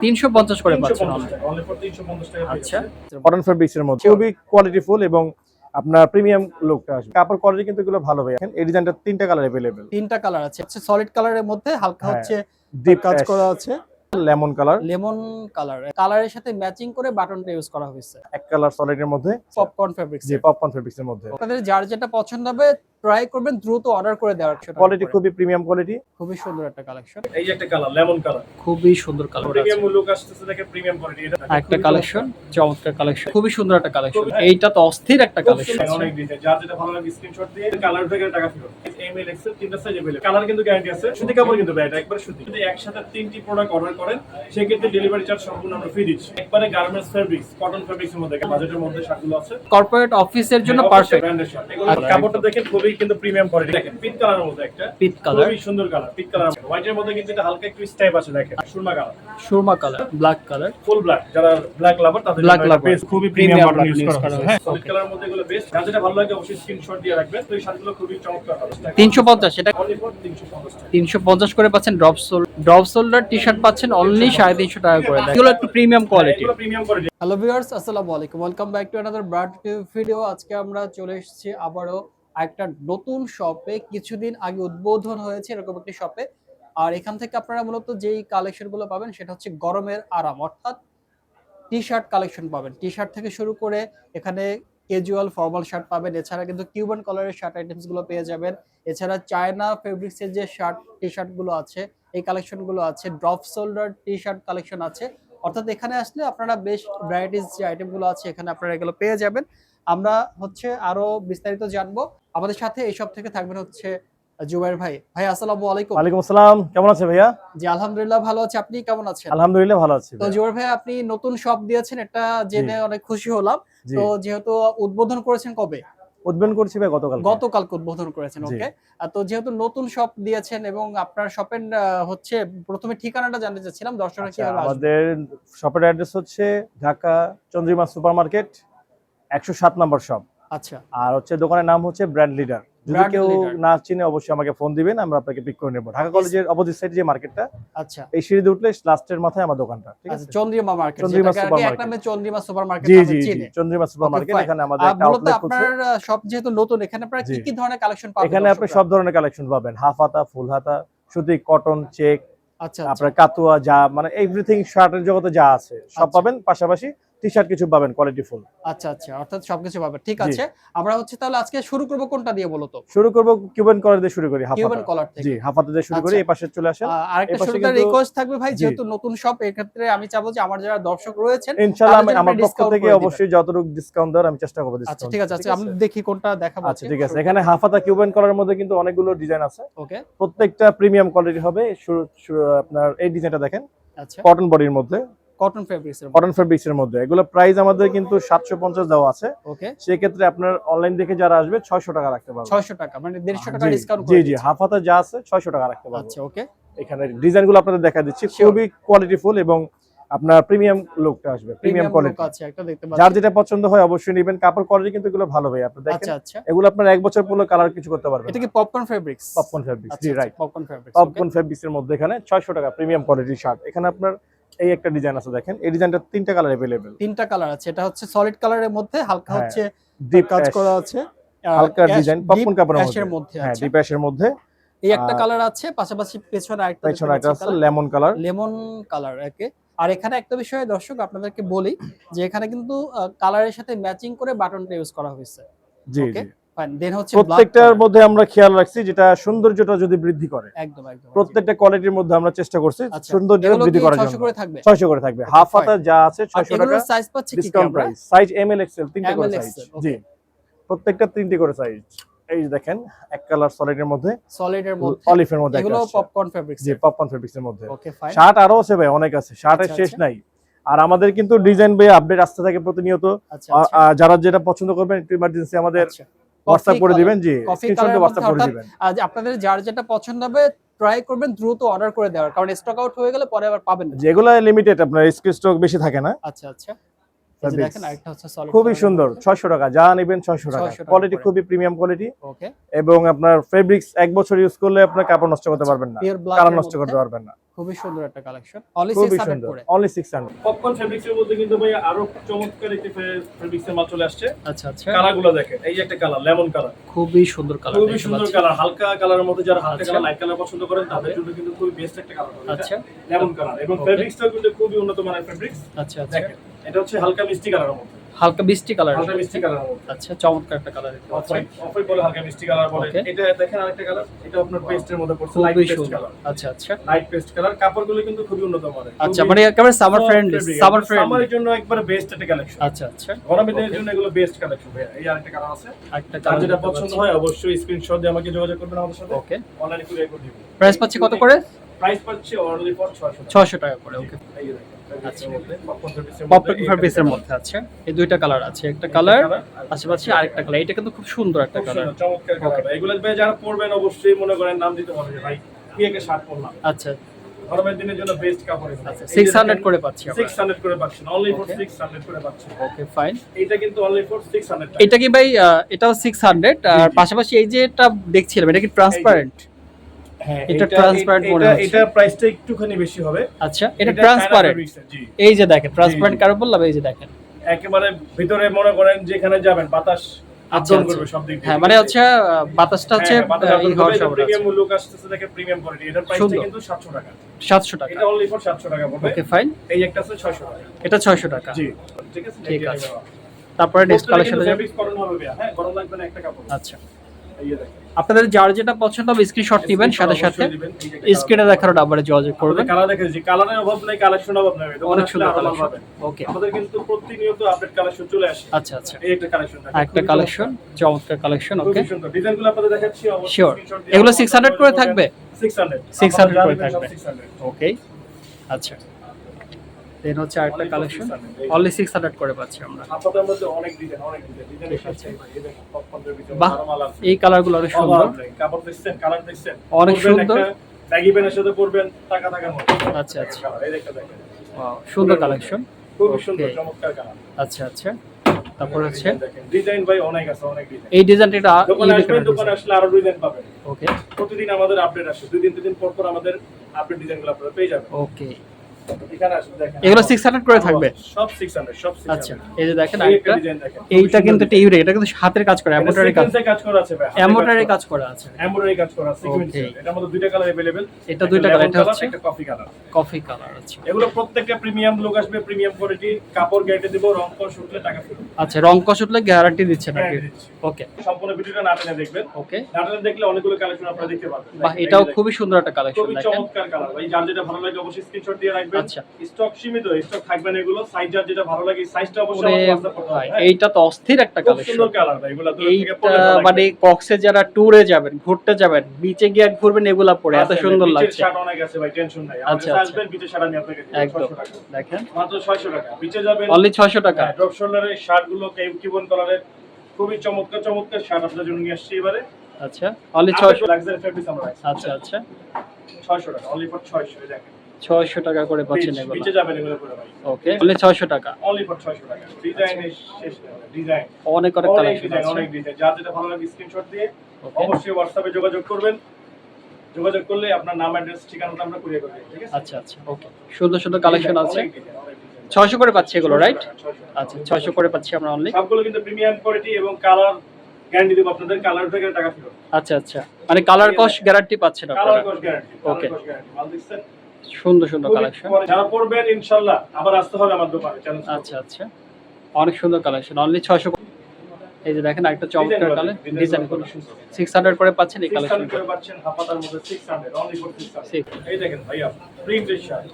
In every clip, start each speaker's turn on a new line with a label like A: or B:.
A: তিনশো পঞ্চাশ করে পাচ্ছেন
B: 350
A: online।
B: টাকা, only for 350 টাকা পেয়ে
A: আচ্ছা
B: যাচ্ছে।
C: কটন ফেব্রিক্সের মধ্যে খুবই কোয়ালিটিফুল এবং আপনার প্রিমিয়াম লুকটা আসবে কাপড় কোয়ালিটি কিন্তু এগুলো ভালো ভাই এই ডিজাইনটা তিনটা কালার अवेलेबल
A: তিনটা কালার আছে হচ্ছে সলিড কালারের মধ্যে হালকা
C: হ্যাঁ,
A: হচ্ছে
C: ডিপ
A: কাজ করা আছে
C: লেমন কালার
A: লেমন কালার কালারের সাথে ম্যাচিং করে বাটনটা ইউজ করা হয়েছে
C: এক কালার সলিডের মধ্যে
A: পপকর্ন ফেব্রিক্স
C: যে পপকর্ন ফেব্রিক্সের মধ্যে
A: আপনাদের যার যেটা পছন্দ হবে ট্রাই করবেন দ্রুত অর্ডার করে দেওয়ার
C: কোয়ালিটি খুবই প্রিমিয়াম কোয়ালিটি
A: খুবই সুন্দর একটা কালেকশন
B: এই যে একটা কালার লেমন কালার
A: খুবই সুন্দর কালার
B: প্রিমিয়াম লুক আসতেছে দেখে প্রিমিয়াম কোয়ালিটি এটা
A: একটা কালেকশন চমৎকার কালেকশন খুবই সুন্দর একটা কালেকশন
B: খুবই-
A: এইটা তো অস্থির একটা
B: খুব
A: কালেকশন
B: সুন্দর, অনেক ডিজাইন যার যেটা ভালো লাগে স্ক্রিনশট দিয়ে কালার থেকে টাকা ফেরত এম এল এক্সেল তিনটা সাইজ अवेलेबल কালার কিন্তু গ্যারান্টি আছে সুতি কাপড় কিন্তু ভাই এটা একবার সুতি যদি একসাথে তিনটি প্রোডাক্ট অর্ডার করেন সেক্ষেত্রে ডেলিভারি চার্জ সম্পূর্ণ আমরা ফ্রি দিচ্ছি একবারে গার্মেন্টস ফেব্রিক্স কটন ফেব্রিক্স এর মধ্যে বাজেটের মধ্যে শার্টগুলো আছে
A: কর্পোরেট অফিসের জন্য পারফেক্ট
B: ব্র্যান্ডের শার্ট এগুলো কাপড়টা দেখেন খুবই কিন্তু প্রিমিয়াম কোয়ালিটি দেখেন পিট কালারের মধ্যে একটা।
A: পিট কালার
B: খুবই সুন্দর কালার পিট কালার হোয়াইটের মধ্যে কিন্তু এটা হালকা একটু স্টাইপ আছে দেখেন। Surma colour
A: Surma colour black colour
B: full black যারা ব্ল্যাক লাভার তাদের
A: lover।
B: best, খুবই প্রিমিয়াম বাটন ইউজ করা। হ্যাঁ সলিড কালার মধ্যে এগুলো বেস্ট ভালো লাগে অবশ্যই স্ক্রিনশট দিয়ে রাখবেন। তো এই শার্টগুলো খুবই চমৎকার হবে
A: তিনশো পঞ্চাশ এটা
B: 350
A: তিনশো পঞ্চাশ করে পাচ্ছেন drop soul drop shoulder T shirt পাচ্ছেন অনলি সাড়ে তিনশো টাকা করে। দেয় এগুলো একটু premium
B: quality premium quality
A: hello viewers আসসালামু আলাইকুম। Welcome back to another brand video আজকে আমরা চলে এসেছি আবারও একটা নতুন শপে কিছুদিন আগে উদ্বোধন হয়েছে এরকম একটি শপে আর এখান থেকে আপনারা মূলত যেই কালেকশনগুলো পাবেন সেটা হচ্ছে গরমের আরাম, অর্থাৎ টি শার্ট কালেকশন পাবেন। টি শার্ট থেকে শুরু করে এখানে ক্যাজুয়াল ফর্মাল শার্ট পাবেন। এছাড়া কিন্তু কিউবান কালারের শার্ট আইটেমসগুলো পেয়ে যাবেন। এছাড়া চায়না ফেব্রিক্সের যে শার্ট টি শার্টগুলো আছে, এই কালেকশনগুলো আছে। Drop shoulder T shirt collection আছে। অর্থাৎ এখানে আসলে আপনারা বেশ ভ্যারাইটিস যে আইটেমগুলো আছে, এখানে আপনারা এগুলো পেয়ে যাবেন। আমরা হচ্ছে আরও বিস্তারিত জানব। আমাদের সাথে এই সব থেকে থাকবেন হচ্ছে জুবাইর ভাই। ভাই আসসালামু আলাইকুম।
C: ওয়ালাইকুম আসসালাম। কেমন আছে ভাইয়া?
A: জি আলহামদুলিল্লাহ ভালো আছে। আপনি কেমন আছেন?
C: আলহামদুলিল্লাহ ভালো আছি
A: তো জুবাইর ভাই আপনি নতুন শপ দিয়েছেন এটা জেনে অনেক খুশি হলাম। তো যেহেতু উদ্বোধন করেছেন কবে?
C: উদ্বোধন করছি ভাই গতকাল
A: গতকালকে উদ্বোধন করেছেন। ওকে। তো যেহেতু নতুন শপ দিয়েছেন এবং আপনার শপের হচ্ছে প্রথমে ঠিকানাটা জানতে চাচ্ছিলাম দর্শকরা
C: আচ্ছা,
A: কীভাবে
C: আমাদের শপের অ্যাড্রেস হচ্ছে ঢাকা চন্দ্রিমা সুপার মার্কেট একশো সাত নম্বর শপ
A: আচ্ছা।
C: আর হচ্ছে দোকানের নাম হচ্ছে ব্র্যান্ড লিডার যদি কেউ। না চিনে অবশ্যই আমাকে ফোন দিবেন আমরা আপনাকে পিক করে নেব। ঢাকা কলেজের অপোজিট সাইড যে মার্কেটটা
A: আচ্ছা।
C: এই সিঁড়িতে উঠলে লাস্টের মাথায় আমার দোকানটা ঠিক
A: আচ্ছা
C: আছে?
A: চন্দ্রিমা মার্কেট
C: চন্দ্রিমা।
A: এক নামে চন্দ্রিমা সুপার মার্কেট
C: জি
A: নামে
C: জি জি চন্দ্রিমা সুপার মার্কেট এখানে আমাদের একটা আউটলেট
A: আপনার সব যেহেতু নতুন এখানে আপনারা কি কি ধরনের কালেকশন পাবেন
C: এখানে আপনি সব ধরনের কালেকশন পাবেন। হাফ হাতা ফুল হাতা সুতি কটন চেক
A: আচ্ছা
C: আপনার কাতুয়া যা মানে এভরিথিং শার্টের জগতে যা আছে সব
A: আচ্ছা।
C: পাবেন। পাশাপাশি টি শার্ট কিছু পাবেন কোয়ালিটি ফুল
A: আচ্ছা আচ্ছা অর্থাৎ সবকিছু পাবেন। ঠিক আছে। আমরা হচ্ছে তাহলে আজকে শুরু করব কোনটা দিয়ে বলতো
C: শুরু করব কিউবান কলার দিয়ে শুরু করি
A: কিউবান কলার থেকে।
C: জি হাফ দিয়ে শুরু করি
A: আচ্ছা।
C: এই পাশে চলে আসেন।
A: আরেকটা শুরুতে রিকোয়েস্ট থাকবে ভাই যেহেতু নতুন শপ এক্ষেত্রে আমি চাবো যে আমার যারা দর্শক রয়েছেন
C: ইনশাআল্লাহ আমি আমার পক্ষ থেকে অবশ্যই যতটুকু ডিসকাউন্ট দেওয়ার আমি চেষ্টা করব
A: আচ্ছা ঠিক আছে
C: দিতে,
A: আচ্ছা আমি দেখি কোনটা দেখাবো
C: আচ্ছা ঠিক আছে। এখানে হাফ হাতা কিউবান কলার মধ্যে কিন্তু অনেকগুলো ডিজাইন আছে।
A: ওকে
C: প্রত্যেকটা প্রিমিয়াম কোয়ালিটি হবে। আপনার এই ডিজাইনটা দেখেন।
A: আচ্ছা।
C: কটন বডির মধ্যে।
A: কটন ফেব্রিক্স এর
C: কটন ফেব্রিক্স এর মধ্যে। এগুলো প্রাইস আমাদের কিন্তু সাতশো পঞ্চাশ দেওয়া আছে।
A: ওকে
C: সেক্ষেত্রে আপনার অনলাইন দেখে যারা আসবে ছয়শো টাকা রাখতে পারবে।
A: 600 টাকা মানে 150 টাকা
C: জি,
A: ডিসকাউন্ট
C: জি জি হাফ হাতা যা আছে ছয়শো টাকা রাখতে পারবে।
A: আচ্ছা ওকে
C: এখানে ডিজাইনগুলো আপনাদের দেখা দিচ্ছি। খুবই কোয়ালিটিফুল এবং আপনার প্রিমিয়াম লুকটা আসবে প্রিমিয়াম কোয়ালিটি
A: আছে একটা দেখতে
C: যার যেটা পছন্দ হয় অবশ্যই নেবেন। কাপড় কোয়ালিটি কিন্তু এগুলো ভালো ভাই আপনি দেখেন।
A: আচ্ছা আচ্ছা।
C: এগুলো আপনার এক বছর পরলে কালার কিছু করতে পারবেন
A: এটা কি পপকর্ন ফেব্রিক্স
C: পপকর্ন ফেব্রিক্স জি right
A: popcorn fabrics
C: popcorn fabrics এর মধ্যে এখানে 600 টাকা প্রিমিয়াম কোয়ালিটির শার্ট এখানে আপনার এই একটা ডিজাইন আছে দেখেন এই ডিজাইনটা তিনটা কালার अवेलेबल
A: তিনটা কালার আছে এটা হচ্ছে সলিড কালারের মধ্যে হালকা
C: হ্যাঁ,
A: হচ্ছে
C: ডিপ
A: কাজ করা আছে আহ,
C: হালকা
A: ash-
C: ডিজাইন
A: deep
C: পপকর্ন কাপড়ের
A: ash এর
C: মধ্যে
A: মধ্যে
C: হ্যাঁ
A: আছে
C: ডিপ অ্যাশের মধ্যে
A: এই একটা
C: আর-
A: কালার আছে পাশাপাশি পেছনে আরেকটা
C: পেছনে একটা আছে লেমন কালার
A: লেমন কালার একে আর এখানে একটা বিষয় দর্শক আপনাদেরকে বলি যে এখানে কিন্তু কালারের সাথে ম্যাচিং করে বাটনটা ইউজ করা হয়েছে
C: জি
A: Okay,
C: জি
A: ফাইন দেন হচ্ছে
C: প্রত্যেকটার মধ্যে আমরা খেয়াল রাখছি যেটা সৌন্দর্যটা যদি বৃদ্ধি করে।
A: একদম একদম
C: প্রত্যেকটা কোয়ালিটির মধ্যে আমরা চেষ্টা করছি
A: আচ্ছা
C: সৌন্দর্য বৃদ্ধি করার
A: 600
C: জন্য।
A: করে থাকবে?
C: 600 করে থাকবে। হাফ হাতা যা আছে
A: আর
C: 600 টাকা
A: সাইজ পাচ্ছি কি discount
C: price size M L XL তিনটে করে সাইজ জি। প্রত্যেকটা তিনটে করে সাইজ এই দেখেন এক কালার সলিডের মধ্যে
A: সলিডের মধ্যে।
C: অলিভের মধ্যে
A: এগুলো পপকর্ন ফেব্রিক্স
C: জি পপকর্ন ফেব্রিক্স এর মধ্যে।
A: ওকে ফাইন
C: শার্ট আরও আছে ভাই অনেক আছে। শার্টের
A: আচ্ছা,
C: শেষ
A: আচ্ছা।
C: নাই। আর আমাদের কিন্তু ডিজাইন ভাই আপডেট আসতে থাকে প্রতিনিয়ত।
A: আচ্ছা আচ্ছা।
C: যারা যেটা পছন্দ করবেন একটু ইমার্জেন্সি আমাদের
A: আচ্ছা।
C: হোয়াটসঅ্যাপ করে দিবেন? জি স্ক্রিনশট হোয়াটসঅ্যাপ করে দিবেন।
A: আজ আপনাদের যার যেটা পছন্দ হবে ট্রাই করবেন দ্রুত অর্ডার করে দেওয়ার। কারণ স্টক আউট হয়ে গেলে পরে আবার পাবেন না।
C: যেগুলো লিমিটেড আপনার স্ক্রিন স্টক বেশি থাকে না।
A: আচ্ছা আচ্ছা।
C: খুবই সুন্দর 600 টাকা যা নেবেন 600 টাকা। কোয়ালিটি খুবই প্রিমিয়াম কোয়ালিটি এবং আপনার ফেব্রিক্স এক বছর ইউজ করলে আপনার কাপড় নষ্ট করতে পারবেন না। কালার নষ্ট করতে পারবেন না।
A: খুবই সুন্দর একটা কালেকশন অনলি
D: খুবই
A: 600 করে।
D: Only six hundred
C: popcorn fabrics এর মধ্যে কিন্তু ভাই আরও চমৎকার একটি ফেব্রিক্স এর মাল চলে আসছে।
A: আচ্ছা আচ্ছা।
C: কালারগুলো দেখেন। এই যে একটা কালার লেমন কালার
A: খুবই সুন্দর কালার
C: খুবই সুন্দর কালার হালকা কালারের মধ্যে যারা হালকা
A: আচ্ছা।
C: কালার লাইট কালার পছন্দ করেন তাদের জন্য কিন্তু খুবই বেস্ট একটা কালার
A: আচ্ছা।
C: লেমন কালার এবং ফেব্রিক্সটাও কিন্তু খুবই উন্নত মানের ফেব্রিক্স
A: আচ্ছা আচ্ছা।
C: দেখেন। এটা হচ্ছে হালকা মিষ্টি কালারের মধ্যে।
A: হালকা মিষ্টি কালার
C: হালকা মিষ্টি মধ্যে?
A: আচ্ছা চমৎকার একটা কালার দেখতে
C: অফার বলে হালকা মিষ্টি কালার বলে। এটা দেখেন আরেকটা কালার এটা আপনার পেস্টের মধ্যে পড়ছে লাইট পেস্ট কালার
A: আচ্ছা আচ্ছা।
C: লাইট পেস্ট কালার কাপড়গুলো কিন্তু খুবই উন্নত মানের।
A: আচ্ছা মানে একেবারে সামার ফ্রেন্ডলি সামার ফ্রেন্ডলি
C: সামারের জন্য একবারে বেস্ট একটা কালেকশন
A: আচ্ছা আচ্ছা।
C: গরমের দিনের জন্য এগুলো বেস্ট কালেকশন ভাইয়া। এই আরেকটা কালার আছে।
A: একটা কালার
C: যেটা পছন্দ হয় অবশ্যই স্ক্রিনশট দিয়ে আমাকে যোগাযোগ করবেন আমাদের সাথে।
A: ওকে
C: অনলাইনে কুরিয়ার করে দিব।
A: প্রাইস পাচ্ছি কত করে?
C: প্রাইস পাচ্ছে অনলি ফর 600
A: 600 টাকা করে ওকে
C: এই দেখেন। পপকর্ন
A: পপকর্ন ফেব্রিক্সের মধ্যে আছে। এই দুইটা কালার আছে একটা কালার পাশাপাশি আরেকটা কালার এটা কিন্তু খুব সুন্দর একটা কালার
C: চমৎকার কালার এগুলো ভাই যারা পরবেন অবশ্যই মনে করেন নাম দিতে হবে ভাই কি একটা শার্ট পরলাম?
A: আচ্ছা।
C: গরমের দিনের জন্য বেস্ট কাপড়
A: আচ্ছা 600 করে পাচ্ছি আমরা।
C: 600 করে পাচ্ছেন অনলি ফর 600 করে পাচ্ছেন
A: ওকে ফাইন
C: এটা কিন্তু অনলি ফর 600
A: এটা কি ভাই এটাও 600 আর পাশাপাশি এই যে দেখছিলাম এটা কি ট্রান্সপারেন্ট
C: হ্যাঁ
A: এটা transparent মনে হচ্ছে।
C: এটা প্রাইসটা একটুখানি বেশি হবে।
A: আচ্ছা এটা ট্রান্সপারেন্ট এই যে দেখেন ট্রান্সপারেন্ট কারও বললাম এই যে দেখেন।
C: একেবারে ভিতরে মনে করেন যেখানে যাবেন বাতাস
A: আচ্ছা, আচ্ছা।
C: দিয়ে
A: হ্যাঁ মানে হচ্ছে বাতাসটা হচ্ছে
C: হ্যাঁ, লুক আসতেছে দেখে প্রিমিয়াম কোয়ালিটি এটার প্রাইসটা কিন্তু 700 টাকা।
A: 700 টাকা।
C: এটা অনলি ফর 700 টাকা পড়বে।
A: ওকে ফাইন
C: এই একটা আছে 600 টাকা।
A: এটা 600 টাকা।
C: জি। ঠিক আছে
A: ঠিক আছে। তারপরে নেক্সট কালেকশনে যাব
C: হ্যাঁ গরম লাগবে না একটা কাপড়।
A: আচ্ছা। আপনাদের যার যেটা পছন্দ হবে স্ক্রিনশট নেবেন সাথে সাথে স্ক্রিনে দেখার নাম্বারে যোগাযোগ
C: করবেন। কালার দেখে যে কালারের অভাব নাই কালেকশন অভাব নাই।
A: অনেক সুন্দর কালেকশন ওকে
C: আমাদের কিন্তু প্রতিনিয়ত আপডেট কালেকশন চলে আসে।
A: আচ্ছা আচ্ছা।
C: এই একটা কালেকশন
A: একটা কালেকশন চমৎকার। কালেকশন ওকে
C: ডিজাইনগুলো আপনাদের দেখাচ্ছি অবশ্যই দিয়ে
A: এগুলো
C: আমাদের
A: 600 করে থাকবে?
C: 600
A: 600 করে থাকবে।
C: 600
A: ওকে আচ্ছা। দেন হচ্ছে আরেকটা কালেকশন
C: 600
A: অনলি 600 করে পাচ্ছি আমরা। বাহ, এই কালারগুলো অনেক সুন্দর। অনেক সুন্দর।
C: ব্যাগি প্যান্টের সাথে পরবেন টাকা টাকার
A: আচ্ছা আচ্ছা।
C: এই দেখতে দেখেন।
A: সুন্দর কালেকশন
C: খুবই সুন্দর চমৎকার কালার
A: আচ্ছা আচ্ছা। তারপর হচ্ছে?
C: ডিজাইন ভাই অনেক আছে অনেক ডিজাইন
A: এই ডিজাইনটা এটা
C: দোকানে আসবেন দোকানে আসলে আরও ডিজাইন পাবেন।
A: ওকে
C: প্রতিদিন আমাদের আপডেট আসে দুই দিন তিন দিন পর পর আমাদের আপডেট ডিজাইনগুলো আপনারা পেয়ে যাবেন।
A: ওকে এগুলো 600 করে থাকবে
C: সব 600 সব 600
A: আচ্ছা এই যে দেখেন
C: এই একটা
A: আরেকটা
C: ডিজাইন দেখেন
A: এইটা কিন্তু একটা ইউরে এটা কিন্তু হাতের কাজ করে এমব্রয়ডারি কাজ
C: কাজ করা আছে ভাই
A: এমব্রয়ডারি কাজ করা আছে
C: এমব্রয়ডারি কাজ করা আছে
A: Okay.
C: এটার মধ্যে দুইটা কালার अवेलेबल
A: এটা দুইটা কালার এটা হচ্ছে
C: একটা কফি কালার
A: কফি কালার আছে
C: এগুলো প্রত্যেকটা প্রিমিয়াম লুক আসবে প্রিমিয়াম কোয়ালিটি কাপড় গ্যারান্টি দেব রং কর শুকলে টাকা ফেরত
A: আচ্ছা রং কষ উঠলে গ্যারান্টি দিচ্ছে নাকি
C: Guarantee দিচ্ছি।
A: ওকে
C: সম্পূর্ণ ভিডিওটা না টেনে দেখবেন
A: ওকে
C: না টেনে দেখলে অনেকগুলো কালেকশন আপনারা দেখতে পাবেন
A: বাহ
C: দেখেন,
A: এটাও
C: এই যে
A: খুবই সুন্দর একটা কালেকশন
C: খুবই
A: দেখেন
C: চমৎকার কালার ভাই যার যেটা ভালো লাগে অবশ্যই স্ক্রিনশট দিয়ে রাখবেন
A: আচ্ছা।
C: স্টক সীমিত স্টক থাকবে না এগুলো। সাইজ যার যেটা ভালো লাগে সাইজটা অবশ্যই
A: ওরে
C: করতে হবে হ্যাঁ?
A: এইটা তো অস্থির একটা কালেকশন
C: সুন্দর কালার ভাই এগুলো দূর থেকে পড়লে
A: মানে কক্সে যারা ট্যুরে যাবেন ঘুরতে যাবেন বিচে গিয়ে ঘুরবেন এগুলা পরে এত
C: আছে,
A: সুন্দর
C: বিচের
A: লাগছে।
C: শার্ট অনেক আছে ভাই টেনশন নাই।
A: আচ্ছা, আচ্ছা।
C: আসবেন বিচের শার্ট আমি আপনাকে
A: একদম। দেখেন।
C: মাত্র 600 টাকা। বিচে যাবেন
A: অনলি 600 টাকা।
C: ড্রপ শোল্ডারের শার্টগুলো কালারের খুবই চমৎকার চমৎকার শার্ট আপনাদের জন্য নিয়ে আসছি এবারে।
A: আচ্ছা অনলি 600
C: লাক্সারি ফেব্রিক্স আমরা
A: আচ্ছা আচ্ছা।
C: 600 টাকা অনলি ফর 600 দেখেন।
A: 600 টাকা করে পাচ্ছেন এগুলো।
C: যাবেন এগুলো করে ভাই।
A: ওকে অনলি 600 টাকা।
C: অনলি ফর 600 টাকা। ডিজাইনের শেষ ডিজাইন
A: অনেক অনেক
C: অনেক
A: কালেকশন
C: ডিজাইন
A: আছে।
C: অনেক ডিজাইন যার যেটা ভালো লাগে স্ক্রিনশট দিয়ে অবশ্যই হোয়াটসঅ্যাপে যোগাযোগ করবেন। যোগাযোগ করলে আপনার নাম অ্যাড্রেস ঠিকানাটা আমরা কুরিয়ার করে ঠিক আছে?
A: আচ্ছা আচ্ছা ওকে সুন্দর সুন্দর কালেকশন আছে। 600 করে পাচ্ছি এগুলো রাইট আচ্ছা 600 করে পাচ্ছি আমরা অনলি
C: সবগুলো কিন্তু প্রিমিয়াম কোয়ালিটি এবং কালার গ্যারান্টি দেবো আপনাদের। কালার থেকে টাকা ফেরত।
A: আচ্ছা আচ্ছা। মানে কালার কস্ট গ্যারান্টি পাচ্ছেন
C: কালার
A: আপনারা।
C: কস গ্যারান্টি ওকে মাল দিচ্ছেন?
A: সুন্দর সুন্দর কালেকশন
C: যারা পড়বেন ইনশাআল্লাহ আবার আসতে হবে আমার দোকানে
A: আচ্ছা আচ্ছা। অনেক সুন্দর কালেকশন অনলি 600 এই যে দেখেন একটা চমৎকার কালার ডিজাইনগুলো 600 করে। পাচ্ছেন এই কালেকশন
C: করে পাচ্ছেন হাফাতার মধ্যে 600 অনলি 600 এই দেখেন ভাইয়া প্রিন্টেড শার্ট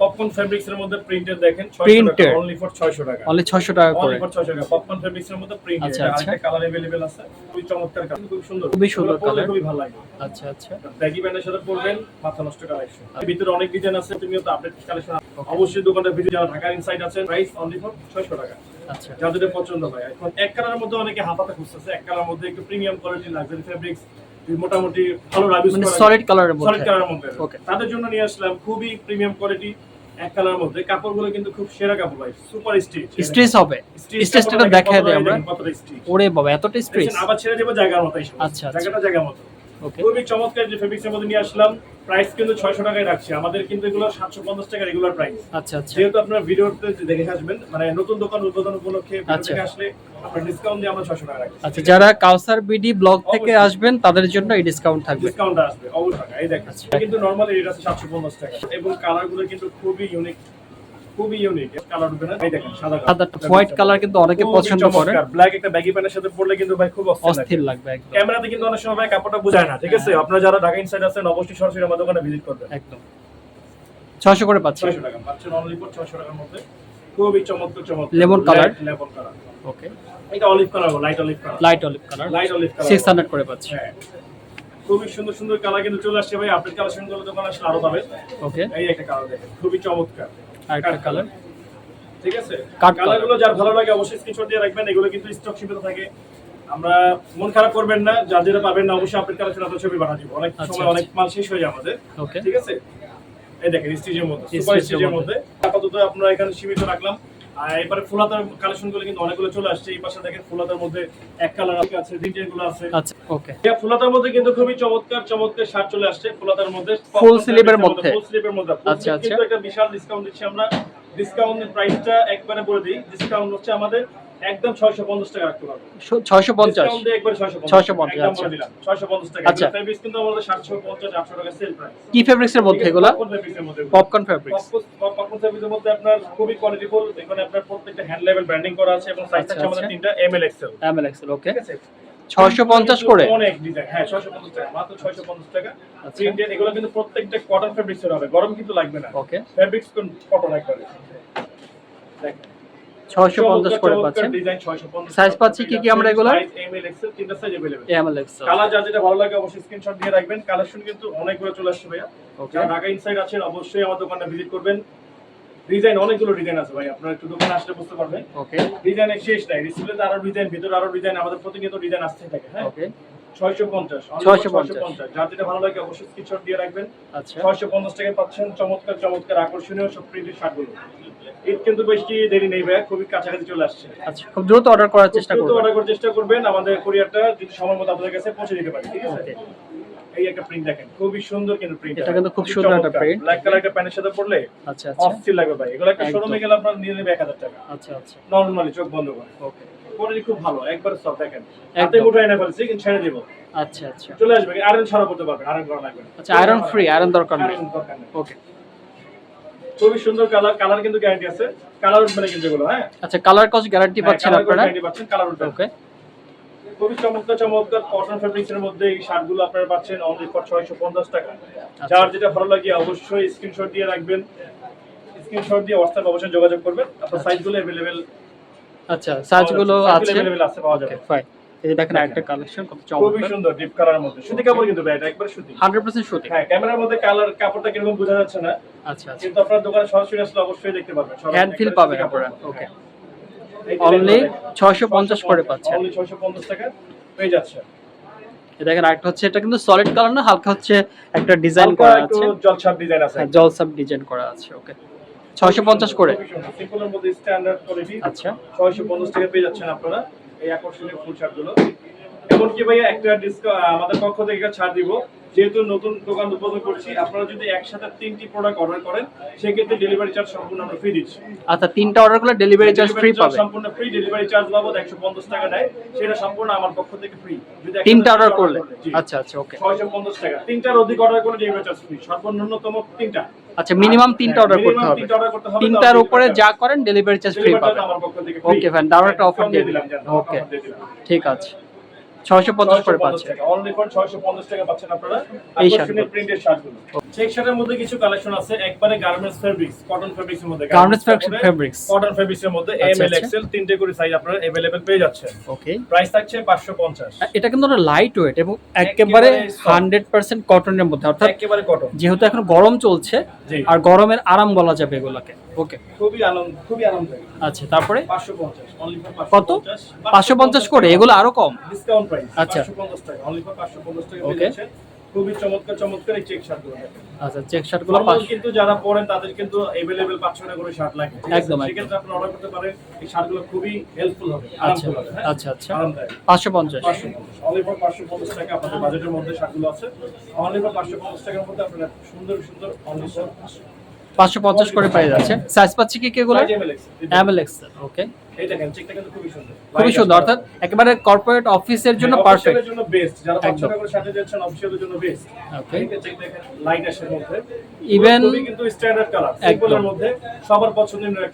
C: পপকর্ন ফেব্রিক্স এর মধ্যে প্রিন্টেড দেখেন 600
A: Printed?
C: টাকা অনলি ফর 600 টাকা
A: অনলি 600 টাকা করে
C: অনলি ফর 600 টাকা পপকর্ন ফেব্রিক্স এর মধ্যে প্রিন্টেড
A: আচ্ছা,
C: এটা
A: আচ্ছা।
C: আরেকটা কালার अवेलेबल আছে খুবই চমৎকার কালার খুবই সুন্দর
A: খুবই সুন্দর
C: এগুলো পরলে
A: colour।
C: খুবই ভালো লাগে
A: আচ্ছা আচ্ছা
C: ব্যাগি প্যান্টের সাথে পরবেন মাথা নষ্ট কালেকশন ভিতরে অনেক ডিজাইন আছে তুমি তো আপডেট কালেকশন অবশ্যই দোকানটা ভিজিট যারা ঢাকা ইনসাইড আছেন প্রাইস অনলি ফর 600 টাকা
A: আচ্ছা
C: যাদের পছন্দ হয় এখন এক কালারের মধ্যে অনেকে হাফাতে খুঁজতেছে এক কালারের মধ্যে একটু প্রিমিয়াম কোয়ালিটি লাক্সারি ফেব্রিক্স মোটামুটি ভালো রাবিস
A: মানে সলিড কালারের
C: সলিড
A: মধ্যে
C: কালারের মধ্যে
A: Okay.
C: তাদের জন্য নিয়ে আসলাম খুবই প্রিমিয়াম কোয়ালিটি এক কালার মধ্যে। কাপড়গুলো কিন্তু খুব সেরা কাপড় ভাই সুপার স্টিচ
A: স্ট্রেস হবে। স্ট্রেচটা দেখায় দেয় আমরা।
C: কতটা স্টিচ
A: ওরে বাবা এতটা স্ট্রেস
C: আবার ছেড়ে দেব জায়গার মতো
A: আচ্ছা, আচ্ছা।
C: জায়গাটা জায়গার মতো। খুবই চমৎকার যে ফেব্রিক্স এর মধ্যে নিয়ে আসলাম। প্রাইস কিন্তু ছয়শো টাকায় রাখছি। আমাদের কিন্তু এগুলো সাতশো পঞ্চাশ টাকা রেগুলার প্রাইস
A: আচ্ছা আচ্ছা।
C: যেহেতু আপনার ভিডিওতে দেখে আসবেন মানে নতুন দোকান উদ্বোধন উপলক্ষে
A: আচ্ছা।
C: দেখে আসলে আপনার ডিসকাউন্ট দিয়ে আমরা ছয়শো টাকা রাখছি।
A: আচ্ছা যারা কাউসার বিডি ব্লগ থেকে আসবেন তাদের জন্য এই ডিসকাউন্ট থাকবে।
C: ডিসকাউন্ট আসবে অবশ্যই। এই দেখেন। এটা কিন্তু নরমাল রেট আছে সাতশো পঞ্চাশ টাকা। এবং কালারগুলো কিন্তু খুবই ইউনিক খুবই ইউনিক কালার উঠবে না। এই দেখেন সাদা
A: সাদা হোয়াইট কালার কিন্তু অনেকে পছন্দ করে।
C: ব্ল্যাক একটা ব্যাগি প্যান্টের সাথে পড়লে কিন্তু ভাই খুব অস্থির
A: লাগবে একদম।
C: ক্যামেরাতে কিন্তু অনেক সময় ভাই কাপড়টা বোঝায় না ঠিক আছে? আপনারা যারা ঢাকা ইনসাইড আছেন অবশ্যই সরাসরি আমার দোকানে ভিজিট করবেন।
A: একদম। ছয়শো করে পাচ্ছি
C: ছয়শো টাকা পাচ্ছেন অনলি ফর ছয়শো টাকার মধ্যে। খুবই চমৎকার চমৎকার।
A: Lemon colour?
C: Lemon colour
A: okay
C: এটা olive colour light olive colour
A: light olive colour
C: light olive colour
A: six hundred করে পাচ্ছি
C: হ্যাঁ। খুবই সুন্দর সুন্দর কালার কিন্তু চলে আসছে ভাই। আপনারগুলো দোকানে আসলে আরও পাবে
A: ওকে
C: এই একটা কালার দেখেন খুবই চমৎকার।
A: আরেকটা কালার
C: ঠিক আছে? কালারগুলো যার ভালো লাগে অবশ্যই স্ক্রিনশট দিয়ে রাখবেন এগুলো কিন্তু স্টক সীমিত থাকে। আমরা মন খারাপ করবেন না যার যেটা পাবেন না অবশ্যই আপনার কালেকশন আপনার ছবি বানা দিব। অনেক
A: আচ্ছা,
C: সময়
A: আচ্ছা।
C: অনেক মাল শেষ হয়ে যায় আমাদের ঠিক আছে? এই দেখেন স্টেজের মধ্যে সুপার স্টেজের।
A: মধ্যে।
C: আপাতত আপনারা এখানে সীমিত রাখলাম। আর এবারে ফুলাতার কালেকশনগুলো কিন্তু অনেকগুলো চলে আসছে। এই পাশে দেখেন ফুলাতার মধ্যে এক কালার আছে আছে
A: আচ্ছা ওকে
C: এই ফুলাতার মধ্যে কিন্তু খুবই চমৎকার চমৎকার শার্ট চলে আসছে ফুলাতার মধ্যে।
A: ফুল স্লিভের মধ্যে?
C: ফুল স্লিভের মধ্যে।
A: আচ্ছা, আচ্ছা।
C: কিন্তু একটা বিশাল ডিসকাউন্ট দিচ্ছি আমরা। ডিসকাউন্টের প্রাইসটা একবারে বলে দিই। ডিসকাউন্ট হচ্ছে আমাদের একদম 650 টাকা রাখতে পারব।
A: ছয়শো পঞ্চাশ?
C: ডিসকাউন্ট দিয়ে একবারে 650
A: 650
C: একদম
A: আচ্ছা।
C: বলে দিলাম 650 টাকা।
A: আচ্ছা।
C: ফেব্রিক্স কিন্তু আমাদের 750 800 টাকা সেল প্রাইস
A: কি ফেব্রিক্স এর মধ্যে এগুলা? পপকর্ন ফেব্রিক্স
C: পপকর্ন সার্ভিসের মধ্যে আপনার খুবই কোয়ালিটিফুল এখানে আপনার প্রত্যেকটা হ্যান্ড লেভেল ব্র্যান্ডিং করা আছে এবং সাইজ
A: আচ্ছা,
C: আছে আমাদের
A: আচ্ছা।
C: তিনটা
A: ML XL ML
C: XL okay
A: ছয়শো পঞ্চাশ করে?
C: অনেক ডিজাইন হ্যাঁ 650 টাকা মাত্র 650 টাকা।
A: আচ্ছা।
C: প্রিন্টেড এগুলো কিন্তু প্রত্যেকটা কটন ফেব্রিক্স হবে। গরম কিন্তু লাগবে না।
A: ওকে
C: ফেব্রিক্স কোন কটন একবারে দেখেন
A: ছয়শো পঞ্চাশ করে পাচ্ছেন
C: ডিজাইন 650
A: Size পাচ্ছি কি কি আমরা এগুলা?
C: সাইজ এমএল এক্সেল তিনটা size available
A: ML XL
C: colour যার যেটা ভালো লাগে অবশ্যই স্ক্রিনশট দিয়ে রাখবেন কালেকশন কিন্তু অনেকগুলো চলে আসছে ভাইয়া
A: ওকে
C: যারা ঢাকা ইনসাইড আছেন অবশ্যই আমার দোকানে ভিজিট করবেন ডিজাইন অনেকগুলো ডিজাইন আছে ভাই আপনারা একটু দোকানে আসলে বুঝতে পারবেন
A: ওকে
C: ডিজাইনের শেষ নাই ডিসপ্লেতে আরো ডিজাইন ভিতরে আরো ডিজাইন আমাদের প্রতিনিয়ত ডিজাইন আসতে থাকে হ্যাঁ
A: ওকে
C: 650
A: 650
C: 650 যার যেটা ভালো লাগে অবশ্যই স্ক্রিনশট দিয়ে রাখবেন।
A: আচ্ছা।
C: 650 টাকায় পাচ্ছেন চমৎকার চমৎকার আকর্ষণীয় সব প্রিন্টেড শার্টগুলো। ঈদ কিন্তু বেশি দেরি নেই ভাই খুবই কাছাকাছি চলে আসছে।
A: আচ্ছা খুব দ্রুত অর্ডার করার চেষ্টা করবেন।
C: অর্ডার করার চেষ্টা করবেন। আমাদের কুরিয়ারটা যদি সময় মতো আপনাদের কাছে পৌঁছে দিতে পারি ঠিক আছে? এই একটা প্রিন্ট দেখেন খুবই সুন্দর কিন্তু প্রিন্ট
A: এটা কিন্তু খুব সুন্দর একটা print।
C: ব্ল্যাক কালার একটা প্যান্টের সাথে পড়লে
A: আচ্ছা আচ্ছা।
C: অস্থির লাগবে ভাই। এগুলো একটা। শোরুমে গেলে আপনার নিয়ে নেবে 1000 টাকা।
A: আচ্ছা আচ্ছা।
C: নরমালি চোখ বন্ধ করে।
A: ওকে।
C: কোয়ালিটি খুব ভালো একবার সব দেখেন
A: একদম।
C: হাতে মুঠো এনে ফেলছি কিন্তু ছেড়ে দিব
A: আচ্ছা আচ্ছা
C: চলে আসবে আয়রন ছাড়া করতে পারবেন আয়রন করা লাগবে না।
A: আচ্ছা আয়রন ফ্রি আয়রন দরকার নেই
C: Iron দরকার নেই।
A: ওকে
C: খুবই সুন্দর কালার কালার কিন্তু গ্যারান্টি আছে কালার উঠবে না কিন্তু এগুলো হ্যাঁ
A: আচ্ছা কালার কস্ট গ্যারান্টি পাচ্ছেন আপনারা
C: গ্যারান্টি পাচ্ছেন কালার উঠবে না।
A: ওকে
C: খুবই চমৎকার চমৎকার কটন ফেব্রিক্স এর মধ্যে এই শার্টগুলো আপনারা পাচ্ছেন অনলি ফর 650 টাকা
A: আচ্ছা।
C: যার যেটা ভালো লাগে অবশ্যই স্ক্রিনশট দিয়ে রাখবেন স্ক্রিনশট দিয়ে হোয়াটসঅ্যাপ অবশ্যই যোগাযোগ করবেন আপনার সাইজগুলো अवेलेबल
A: আচ্ছা সাজগুলো আছে।
C: পাওয়া যাবে।
A: ফাইন এই দেখেন একটা কালেকশন কত চমৎকার।
C: সুন্দর ডিপ কালার মধ্যে। সুতি কাপড় কিন্তু একবার সুতি
A: 100% সুতি
C: হ্যাঁ ক্যামেরার মধ্যে কালার কাপড়টা কীরকম বোঝা যাচ্ছে না।
A: আচ্ছা, আচ্ছা।
C: কিন্তু দোকানে সরাসরি আসলে অবশ্যই দেখতে পাবেন
A: হ্যান্ড ফিল পাবেন আপনারা। ওকে অনলি 650 করে পাচ্ছেন।
C: অনলি 650 টাকা পেয়ে যাচ্ছে।
A: দেখেন আরেকটা হচ্ছে এটা কিন্তু সলিড কালার না হালকা হচ্ছে একটা ডিজাইন হ্যাঁ,
C: করা
A: আছে।
C: জলছাপ ডিজাইন আছে।
A: জলছাপ ডিজাইন করা আছে ওকে 650 করে।
C: সিম্পলের মধ্যে স্ট্যান্ডার্ড কোয়ালিটি
A: আচ্ছা।
C: ছয়শো পঞ্চাশ টাকা পেয়ে যাচ্ছেন আপনারা এই আকর্ষণীয় ফুল শার্টগুলো এমনকি ভাইয়া একটা ডিসকাউন্ট আমাদের পক্ষ থেকে একটা ছাড় দিব। যেহেতু নতুন দোকান উদ্বোধন করছি আপনারা যদি একসাথে তিনটি প্রোডাক্ট অর্ডার করেন সেক্ষেত্রে ডেলিভারি চার্জ সম্পূর্ণ আমরা ফ্রি দিচ্ছি।
A: আচ্ছা তিনটা অর্ডার করলে ডেলিভারি চার্জ ফ্রি পাবে?
C: সম্পূর্ণ ফ্রি ডেলিভারি চার্জ বাবদ একশো পঞ্চাশ টাকা নেয় সেটা সম্পূর্ণ আমার পক্ষ থেকে ফ্রি যদি
A: তিনটা অর্ডার করলে? আচ্ছা আচ্ছা ওকে
C: ছয়শো পঞ্চাশ টাকা। তিনটার অধিক অর্ডার করলে ডেলিভারি চার্জ ফ্রি তিনটা।
A: আচ্ছা মিনিমাম তিনটা অর্ডার করতে হবে। তিনটার উপরে যা করেন ডেলিভারি চার্জ ফ্রি পাবেন। ওকে ফাইন দারুণ একটা অফার দিয়ে
C: দিলাম।
A: ওকে
C: দিয়ে।
A: ঠিক আছে। 650 করে পাচ্ছেন
C: অনলি ফর 650 টাকা পাচ্ছেন আপনারা
A: এই
C: আকর্ষণীয়
A: শার্টগুলো।
C: প্রিন্টেড শার্টগুলো চেক শার্টের মধ্যে কিছু কালেকশন আছে একবারে গার্মেন্টস ফেব্রিক্স কটন ফেব্রিক্স এর মধ্যে
A: Garments fabrics।
C: কটন ফেব্রিক্স এর মধ্যে এম
A: আচ্ছা,
C: এল
A: আচ্ছা।
C: এক্সেল তিনটে করে সাইজ আপনারা अवेलेबल পেয়ে যাচ্ছেন
A: ওকে
C: প্রাইস থাকছে 550
A: এটা কিন্তু একটা লাইট ওয়েট এবং একেবারে
C: একেবারে soft।
A: হান্ড্রেড পার্সেন্ট কটনের মধ্যে অর্থাৎ
C: একেবারে কটন
A: যেহেতু এখন গরম চলছে
C: জি
A: আর গরমের আরাম বলা যাবে এগুলোকে ওকে।
C: খুবই আনন্দ খুবই আনন্দ
A: আচ্ছা তারপরে?
C: 550 অনলি ফর
A: কত? 550 করে? এগুলো আরও কম?
C: ডিসকাউন্ট প্রাইস
A: আচ্ছা।
C: 550 টাকা অনলি ফর 550 টাকা ওকে। খুবই চমৎকার চমৎকার এই চেক শার্টগুলো
A: আচ্ছা চেক শার্টগুলো
C: পাঁচ কিন্তু যারা পরেন তাদের কিন্তু अवेलेबल 500 টাকা করে শার্ট লাগে
A: একদম
C: সেক্ষেত্রে আপনি অর্ডার করতে পারেন এই শার্টগুলো খুবই হেল্পফুল হবে
A: আচ্ছা
C: হ্যাঁ?
A: আচ্ছা আচ্ছা। 550
C: অনলি ফর 550 টাকা আপনাদের আচ্ছা। বাজেটের মধ্যে শার্টগুলো আছে। অনলি ফর 550 টাকার মধ্যে আপনারা সুন্দর সুন্দর অনলি ফর
A: পাঁচশো পঞ্চাশ করে পেয়ে যাচ্ছে সাইজ পাচ্ছি কি কেগুলো এমএল এক্সেল ওকে
C: খুবই সুন্দর।
A: অর্থাৎ একেবারে কর্পোরেট অফিসের জন্য পারফেক্ট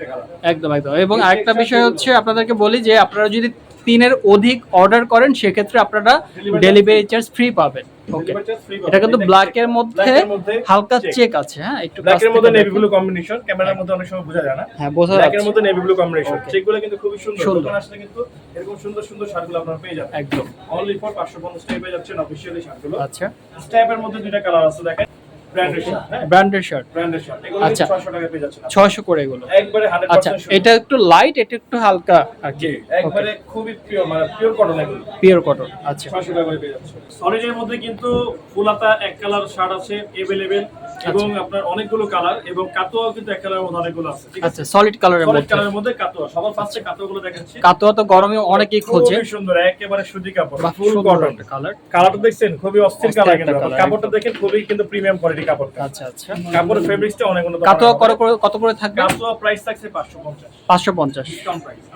C: কালার
A: একদম। একদম। এবং আরেকটা বিষয় হচ্ছে আপনাদেরকে বলি যে আপনারা যদি তিনের অধিক অর্ডার করেন সেক্ষেত্রে আপনারা ডেলিভারি চার্জ ফ্রি পাবেন। ওকে এটা কিন্তু ব্ল্যাক এর মধ্যে হালকা চেক আছে হ্যাঁ একটু
C: ব্ল্যাকের
A: থেকে
C: মধ্যে নেভি ব্লু কম্বিনেশন ক্যামেরার মধ্যে অনেক সময় বোঝা যায় না।
A: হ্যাঁ বোঝা
C: ব্ল্যাকের
A: যাচ্ছে।
C: মধ্যে নেভি ব্লু কম্বিনেশন. চেকগুলো কিন্তু খুবই সুন্দর। দোকানে আসলে কিন্তু এরকম সুন্দর সুন্দর শার্টগুলো আপনারা পেয়ে যাবেন।
A: একদম।
C: অনলি ফর 550 টাকা পেয়ে যাচ্ছেন অফিশিয়ালি শার্টগুলো।
A: আচ্ছা।
C: স্ট্যাপের মধ্যে দুইটা কালার আছে দেখেন। ব্র্যান্ডের শার্ট হ্যাঁ
A: ব্র্যান্ডের শার্ট
C: ব্র্যান্ডের শার্ট এগুলো
A: আচ্ছা।
C: কিন্তু 600 টাকা পেয়ে যাচ্ছেন আপনি।
A: ছয়শো করে এগুলো
C: একবারে 100%
A: আচ্ছা
C: সুতি।
A: এটা একটু লাইট এটা একটু হালকা আর কি
C: জি একবারে খুবই পিওর মানে পিওর কটন এগুলো
A: পিওর কটন আচ্ছা
C: 600 টাকা করে পেয়ে যাচ্ছে সলিডের মধ্যে কিন্তু ফুলাতা এক কালার শার্ট আছে अवेलेबल এবং আপনার অনেকগুলো কালার এবং কাতোয়াও কিন্তু এক কালারের মধ্যে অনেকগুলো আছে ঠিক আছে
A: আচ্ছা সলিড কালারের
C: সলিড
A: মধ্যে
C: কালারের মধ্যে কাতোয়া সবার ফার্স্টে কাতোয়াগুলো দেখাচ্ছি
A: কাতোয়া তো গরমে অনেকেই খোঁজে
C: খুবই সুন্দর একেবারে সুতি কাপড়
A: বা
C: ফুল
A: সুন্দর
C: কটন
A: একটা কালার
C: কালারটা দেখছেন খুবই অস্থির
A: অস্থির
C: কালার
A: একটা
C: কিন্তু
A: colour,
C: কাপড়টা দেখেন খুবই কিন্তু প্রিমিয়াম কোয়ালিটি কাপড়টা।
A: আচ্ছা আচ্ছা।
C: কাপড়ের ফেব্রিক্সটা অনেক উন্নত
A: কত করে কত করে থাকবে?
C: কাতোয়া প্রাইস থাকছে 550
A: পাঁচশো পঞ্চাশ।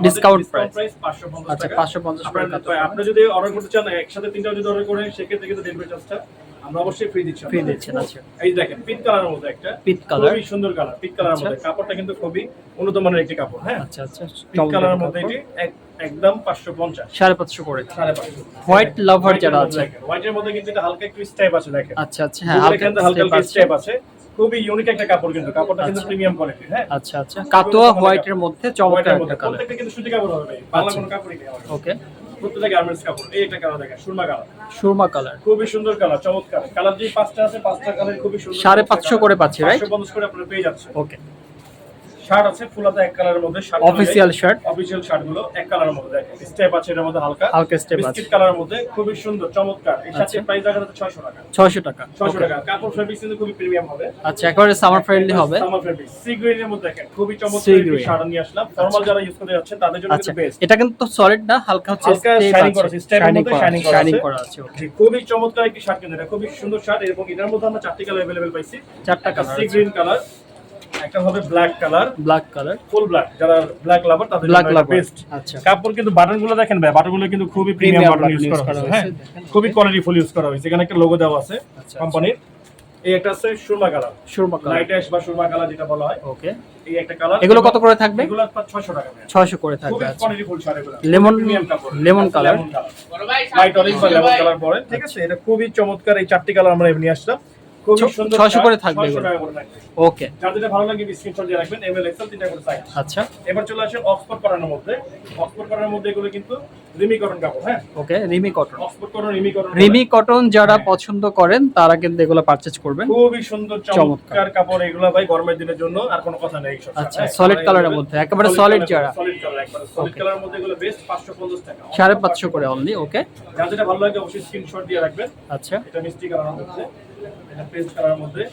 C: ডিসকাউন্ট প্রাইস প্রাইস 550
A: আচ্ছা
C: টাকা।
A: 550 করে
C: আপনি যদি অর্ডার করতে চান একসাথে তিনটা যদি অর্ডার করেন সেক্ষেত্রে কিন্তু ডেলিভারি চার্জটা আমরা অবশ্যই ফ্রি দিচ্ছি
A: ফ্রি দিচ্ছেন আচ্ছা।
C: এই দেখেন পিট কালারের মধ্যে একটা
A: পিট কালার
C: খুবই সুন্দর কালার পিট
A: আচ্ছা।
C: মধ্যে। কাপড়টা কিন্তু খুবই উন্নত মানের একটি কাপড় হ্যাঁ?
A: আচ্ছা আচ্ছা।
C: পিট কালারের মধ্যে এটি এক- একদম 550
A: সাড়ে পাঁচশো করে।
C: সাড়ে পাঁচশো।
A: হোয়াইট লাভার যারা আছে।
C: হোয়াইটের মধ্যে কিন্তু এটা হালকা একটু স্টেপ আছে দেখেন।
A: আচ্ছা আচ্ছা হ্যাঁ
C: হালকা
A: হালকা।
C: স্টেপ আছে। খুবই ইউনিক একটা কাপড় কিন্তু কাপড়টা কিন্তু
A: আচ্ছা।
C: প্রিমিয়াম কোয়ালিটি হ্যাঁ?
A: আচ্ছা আচ্ছা। কাতোয়া হোয়াইটের মধ্যে চমৎকার একটা কালার
C: প্রত্যেকটা কিন্তু সুতি কাপড় হবে বাংলা
A: আচ্ছা।
C: কোনো কাপড়ই নেই
A: ওকে
C: প্রত্যেকটা গার্মেন্টস কাপড়। এই একটা কালার দেখেন সুরমা কালার
A: সুরমা কালার
C: খুবই সুন্দর কালার চমৎকার। কালার যে পাঁচটা আছে পাঁচটা কালার খুবই সুন্দর।
A: সাড়ে পাঁচশো করে পাচ্ছি?
C: পাঁচশো পঞ্চাশ করে আপনারা পেয়ে যাচ্ছে
A: ওকে
C: শার্ট আছে ফুলাতে এক কালারের মধ্যে shirt
A: official shirt
C: official shirt গুলো এক কালারের মধ্যে দেখেন স্টেপ আছে এর মধ্যে হালকা
A: হালকা স্টেপ আছে
C: বিস্কিট কালারের মধ্যে খুবই সুন্দর চমৎকার এই শার্টের
A: আচ্ছা।
C: প্রাইস দেখা যাচ্ছে 600 টাকা
A: ছয়শো টাকা
C: 600
A: Okay.
C: টাকা কাপড় ফেব্রিক্স কিন্তু খুবই প্রিমিয়াম হবে
A: আচ্ছা একেবারে সামার ফ্রেন্ডলি হবে
C: সামার ফেব্রিক্স সি গ্রিনের মধ্যে দেখেন খুবই চমৎকার
A: Sea
C: একটি
A: green।
C: শার্ট নিয়ে আসলাম ফর্মাল যারা ইউজ করতে যাচ্ছেন তাদের জন্য
A: আচ্ছা
C: কিন্তু বেস্ট
A: এটা কিন্তু সলিড না হালকা হচ্ছে
C: হালকা shining করা আছে, step এর মধ্যে shining করা
A: শাইনিং
C: আছে।
A: করা আছে ওকে
C: জি, খুবই চমৎকার একটি শার্ট কিন্তু এটা খুবই সুন্দর শার্ট এবং এটার মধ্যে আমরা চারটি কালার अवेलेबल পাইছি
A: চারটা
C: একটা
A: কালার
C: সি গ্রিন কালার একটা হবে black colour
A: black colour
C: full black যারা ব্ল্যাক লাভার তাদের
A: ব্ল্যাক লাভার
C: বেস্ট
A: আচ্ছা।
C: কাপড় কিন্তু দেখেন ভাই কিন্তু খুবই প্রিমিয়াম বাটন ইউজ করা হয়েছে হ্যাঁ। খুবই কোয়ালিটি ফুল ইউজ করা হয়েছে এখানে একটা লোগো দেওয়া আছে
A: আচ্ছা
C: কোম্পানির এই একটা আছে সুরমা colour
A: Surma colour
C: light ash বা সুরমা কালার যেটা বলা হয়।
A: ওকে
C: এই একটা কালার
A: এগুলো কত করে থাকবে?
C: এগুলো 600 টাকা ভাই
A: ছয়শো করে থাকবে আচ্ছা।
C: কোয়ালিটি ফুল কাপড়
A: lemon color।
C: লাইট অরেঞ্জ বা লেমন কালার পরে। ঠিক আছে এটা খুবই চমৎকার এই চারটি কালার আমরা নিয়ে আসলাম। খুবই
A: ছ-
C: সুন্দর
A: 600
C: শার্ট,
A: করে থাকবে
C: 600
A: এগুলো।
C: টাকা করে থাকবে।
A: ওকে।
C: ভালো লাগে স্ক্রিনশট দিয়ে রাখবেন এমএল এক্সেল তিনটা করে সাইজ
A: আচ্ছা।
C: এবার চলে আসেন অক্সফোর্ড কটনের মধ্যে। অক্সফোর্ড কটনের মধ্যে এগুলো কিন্তু রিমি কটন কাপড় হ্যাঁ?
A: ওকে রিমি কটন
C: অক্সফোর্ড কটন রিমি কটন
A: রিমি কটন যারা পছন্দ করেন তারা কিন্তু এগুলো পারচেজ করবেন।
C: খুবই সুন্দর
A: চমৎকার।
C: কাপড় এগুলো ভাই গরমের দিনের জন্য আর কোনো কথা নেই
A: আচ্ছা,
C: হ্যাঁ,
A: solid
C: কালারের
A: মধ্যে, একেবারে
C: সলিড
A: যারা।
C: একবারে। solid
A: Okay.
C: মধ্যে এগুলো best 550 টাকা।
A: সাড়ে পাঁচশো করে অনলি ওকে।
C: যেটা ভালো লাগে অবশ্যই স্ক্রিনশট দিয়ে রাখবেন।
A: আচ্ছা।
C: এটা মিষ্টি কালার মধ্যে এটা পেস্ট কালার মধ্যে।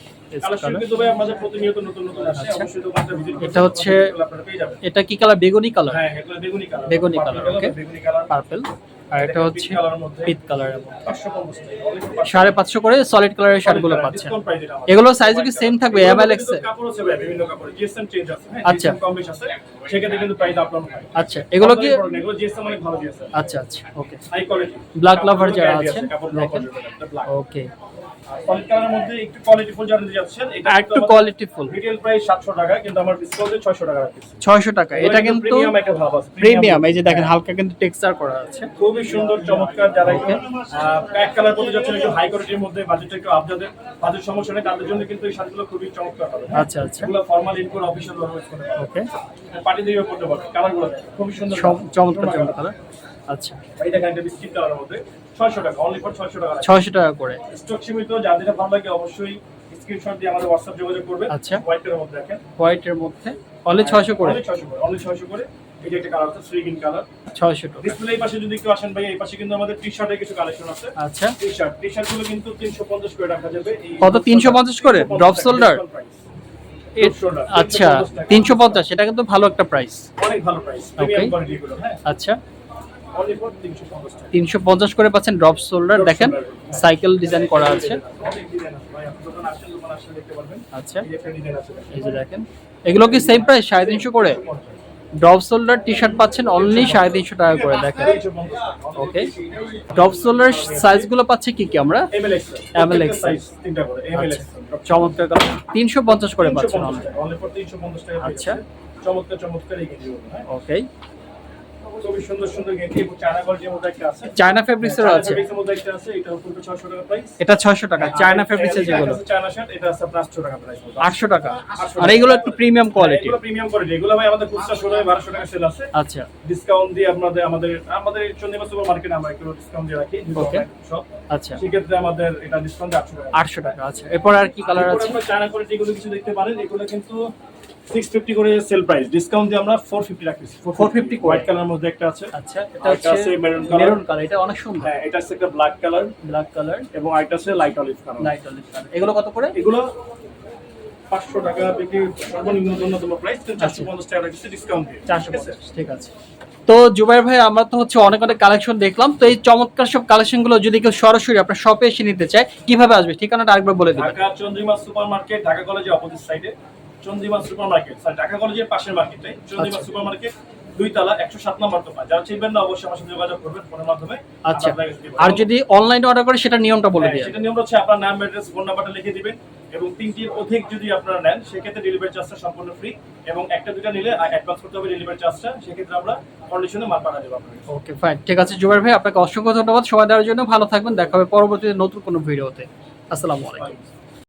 A: আচ্ছা। এটা হচ্ছে- এটা কি কালার বেগুনি কালার
C: হ্যাঁ বেগুনি কালার কালার
A: পার্পল আর এটা হচ্ছে পিট কালারের
C: 550 টাকা। Only for 550
A: সাড়ে পাঁচশো করে সলিড কালারের শার্টগুলো পাচ্ছেন।
C: discount price এটা আমাদের।
A: এগুলো সাইজও কি সেম থাকবে?
C: এগুলোর
A: এম এল এক্স
C: হ্যাঁ?
A: আচ্ছা। আচ্ছা এগুলো কি আচ্ছা আচ্ছা ওকে Black lover যারা আছেন, ওকে
C: সলিড কালারের মধ্যে একটু কোয়ালিটি ফুল জানেন যাচ্ছেন। এটা
A: একটু কোয়ালিটি ফুল
C: রিটেল প্রাইস 700 টাকা কিন্তু আমার ডিসকাউন্টে 600 টাকা রাখছি
A: ছয়শো টাকা। এটা কিন্তু
C: প্রিমিয়াম একটা ভাব আছে
A: প্রিমিয়াম এই যে দেখেন হালকা কিন্তু টেক্সচার করা আছে।
C: খুবই সুন্দর চমৎকার যারা একটু এক কালার করতে যাচ্ছেন একটু হাই কোয়ালিটির মধ্যে বাজেট একটু আপ যাদের বাজেট সমস্যা নেই তাদের জন্য কিন্তু এই শার্টগুলো খুবই চমৎকার হবে। হ্যাঁ?
A: আচ্ছা, আচ্ছা।
C: এগুলো ফর্মাল ইনকোর করতে
A: ওকে
C: পার্টি দিয়েও করতে পারবেন। কালারগুলো খুবই সুন্দর।
A: চমৎকার চমৎকার আচ্ছা।
C: দেখেন একটা বিস্কিট কালারের মধ্যে। 600 টাকা অনলি ফর 600 টাকা
A: ছয়শো টাকা করে।
C: স্টক সীমিত যাদের যেটা ভালো লাগে অবশ্যই স্ক্রিনশট দিয়ে আমাদের হোয়াটসঅ্যাপ যোগাযোগ করবেন।
A: আচ্ছা।
C: হোয়াইট কালারের মধ্যে দেখেন
A: হোয়াইটের মধ্যে। অনলি ছয়শো করে।
C: অনলি 600 করে অনলি 600 করে। যে একটা কালার আছে কালার
A: ছয়শো টাকা।
C: ডিসপ্লে এই পাশে যদি একটু আসেন ভাই এই পাশে কিন্তু আমাদের টি শার্টের কিছু কালেকশন আছে।
A: আচ্ছা।
C: টি শার্ট টি শার্টগুলো কিন্তু তিনশো পঞ্চাশ করে রাখা যাবে।
A: কত? 350 করে? Drop shoulder? আচ্ছা
C: 350
A: তিনশো পঞ্চাশ এটা কিন্তু ভালো একটা প্রাইস
C: অনেক ভালো প্রাইস প্রিমিয়াম কোয়ালিটি গুলো হ্যাঁ।
A: আচ্ছা। তিনশো পঞ্চাশ করে পাচ্ছেন ড্রপ শোল্ডার দেখেন। সাইকেল ডিজাইন করা আছে আচ্ছা
C: এই যে
A: দেখেন এগুলো কি সেম প্রাইস সাড়ে তিনশো করে ড্রপ শোল্ডার টি শার্ট পাচ্ছেন অনলি সাড়ে তিনশো টাকা করে দেখেন ওকে ড্রপ শোল্ডার সাইজগুলো পাচ্ছি কি কি আমরা
C: এমএল এমএল
A: আচ্ছা। চমৎকার তিনশো পঞ্চাশ করে পাচ্ছেন only।
C: অনলি ফর 350 টাকা
A: আচ্ছা।
C: চমৎকার চমৎকার
A: ওকে
C: খুবই সুন্দর সুন্দর গেঞ্জি এবং চায়না কোয়ালিটির মধ্যে একটা আছে।
A: চায়না ফেব্রিক্সেরও আছে।
C: ফেব্রিক্সের মধ্যে একটা আছে এটা হচ্ছে 600 টাকা প্রাইস
A: এটা ছয়শো টাকা চায়না ফেব্রিক্সের যেগুলো।
C: চায়না শার্ট এটা আছে 800 টাকা প্রাইস
A: আটশো টাকা। আর এইগুলো একটু প্রিমিয়াম কোয়ালিটি
C: এগুলো প্রিমিয়াম কোয়ালিটি এগুলো ভাই আমাদের খুচরা শোরুমে 1200 টাকা সেল আছে।
A: আচ্ছা।
C: ডিসকাউন্ট দিয়ে আপনাদের আমাদের আমাদের চন্দ্রিমা সুপার মার্কেটে আমরা একটু ডিসকাউন্ট দিয়ে রাখি. সব
A: আচ্ছা।
C: সেক্ষেত্রে আমাদের এটা ডিসকাউন্ট 800 টাকা।
A: আটশো টাকা আছে এরপর আর কি কালার আছে?
C: চায়না কোয়ালিটি এগুলো কিছু দেখতে পারেন। এগুলো কিন্তু 650 করে সেল প্রাইস ডিসকাউন্ট দিয়ে আমরা 450 রাখছি
A: 450 করে।
C: হোয়াইট কালারের মধ্যে একটা আছে।
A: আচ্ছা এটা
C: আছে maroon color।
A: মেরুন কালার এটা অনেক সুন্দর।
C: হ্যাঁ এটা আছে একটা ব্ল্যাক কালার
A: ব্ল্যাক কালার
C: এবং আরেকটা আছে light olive colour
A: light olive colour এগুলো কত করে?
C: এগুলো 500 টাকা বিক্রি সর্বনিম্ন ন্যূনতম প্রাইস
A: আচ্ছা।
C: 450 টাকা রাখছি ডিসকাউন্ট দিয়ে।
A: চারশো ঠিক আছে? তো জুবাইর ভাই আমরা তো হচ্ছে অনেক অনেক কালেকশন দেখলাম। তো এই চমৎকার সব কালেকশনগুলো যদি কেউ সরাসরি আপনার শপে এসে নিতে চায় কীভাবে আসবে? ঠিকানাটা আরেকবার বলে দিবেন।
C: ঢাকা চন্দ্রিমা সুপার মার্কেট ঢাকা কলেজের অপোজিট সাইডে Chandrima super market sir Dhaka কলেজের পাশের মার্কেটটাই। চন্দ্রিমা
A: আচ্ছা।
C: সুপার মার্কেট একশো সাত নম্বর দোকান। যারা চিনবেন না অবশ্যই আমার সাথে যোগাযোগ করবেন ফোনের মাধ্যমে
A: আচ্ছা। আর যদি অনলাইনে অর্ডার করে সেটা নিয়মটা বলে
C: হ্যাঁ, সেটা নিয়ম হচ্ছে আপনার নাম অ্যাড্রেস ফোন নাম্বারটা লিখে দিবেন এবং তিনটির অধিক যদি আপনারা নেন সেক্ষেত্রে ডেলিভারি চার্জটা সম্পূর্ণ ফ্রি এবং একটা দুটা নিলে অ্যাডভান্স করতে হবে ডেলিভারি চার্জটা সেক্ষেত্রে আমরা কন্ডিশনে মাল পাঠা দেবো আপনাকে
A: ওকে ফাইন ঠিক আছে জুবাইর ভাই আপনাকে অসংখ্য ধন্যবাদ। সময় দেওয়ার জন্য ভালো থাকবেন। দেখা হবে পরবর্তীতে নতুন কোনো ভিডিওতে। আসসালামু আলাইকুম।